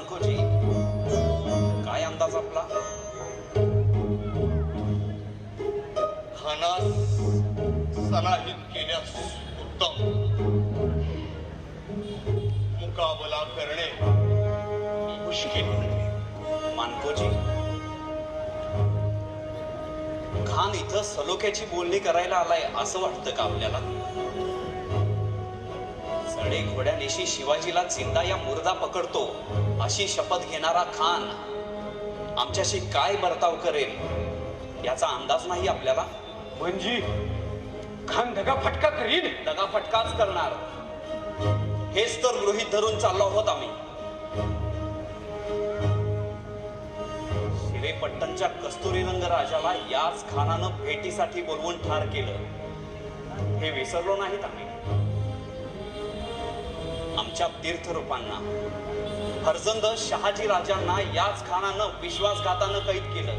मानकोजी काय अंदाज आपला? खानास सलाहित केल्यास उत्तम. मुकाबला करणे मुश्किल. मानकोजी. खान इथं सलोख्याची बोलणी करायला आलाय असं वाटतं का आपल्याला? सडे घोड्यानिशी शिवाजीला जिंदा या मुर्दा पकडतो. अशी शपथ घेणारा खान आमच्याशी काय बर्ताव करेल याचा अंदाज नाही आपल्याला? म्हणजे खान दगा फटका करीन. दगा फटकाच करणार. हेच तर गृहीत धरून चाललो आहोत आम्ही. शिरेपट्टणच्या कस्तुरीरंग राजाला याच खानानं भेटीसाठी बोलवून ठार केलं. हे विसरलो नाहीत आम्ही. आमच्या तीर्थरूपांना. फरजंद शहाजी राजांना याच खानानं विश्वासघातानं कैद केलं.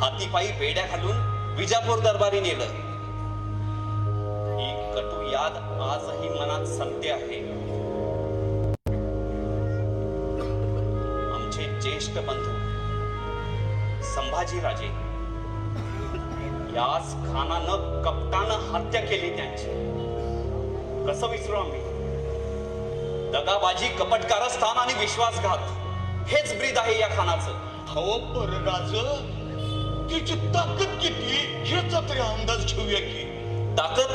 हातीपायी बेड्या घालून विजापूर दरबारी नेलं. ही कटू याद आजही मनात सत्य आहे. आमचे ज्येष्ठ बंधू संभाजी राजे याच खानानं कपटानं हत्या केली त्यांची. कसं विसरू आम्ही? दगाबाजी कपटकारस्थान आणि विश्वासघात. हेच ब्रीद आहे या खानाचं. हो पर राज तिची ताकद किती? ह्याचा तरी अंदाज घेऊया की. ताकद?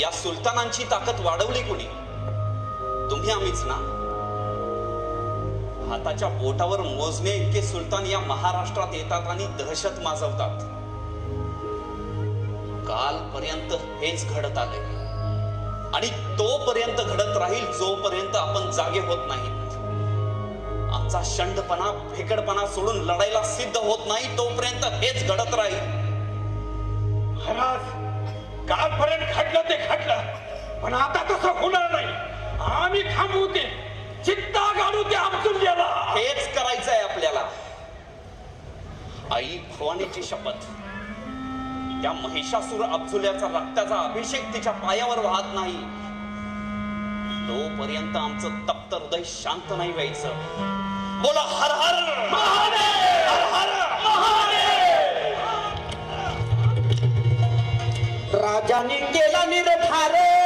या सुलतानांची ताकद वाढवली कोणी? तुम्ही आम्हीच ना? हाताच्या बोटावर मोजणे इतके सुलतान या महाराष्ट्रात येतात आणि दहशत माजवतात. कालपर्यंत हेच घडत आले. आणि तोपर्यंत घडत राहील जोपर्यंत आपण जागे होत नाहीत आमचा शंडपणा फेकडपणा सोडून लढायला सिद्ध होत नाही तोपर्यंत हेच घडत राहील. महाराज कालपर्यंत घडलं ते घडलं पण आता तसं होणार नाही. आम्ही थांबवू ते चित्ता घालू ते आमचून गेला हेच करायचंय आपल्याला. आई भवानीची शपथ. त्या महिषासूर अब्जुल्याचा रक्ताचा अभिषेक तिच्या पायावर वाहत नाही. तोपर्यंत आमचं तप्त हृदय शांत नाही व्हायचं. बोला हर हर हर हर! राजाने केला निरधारे.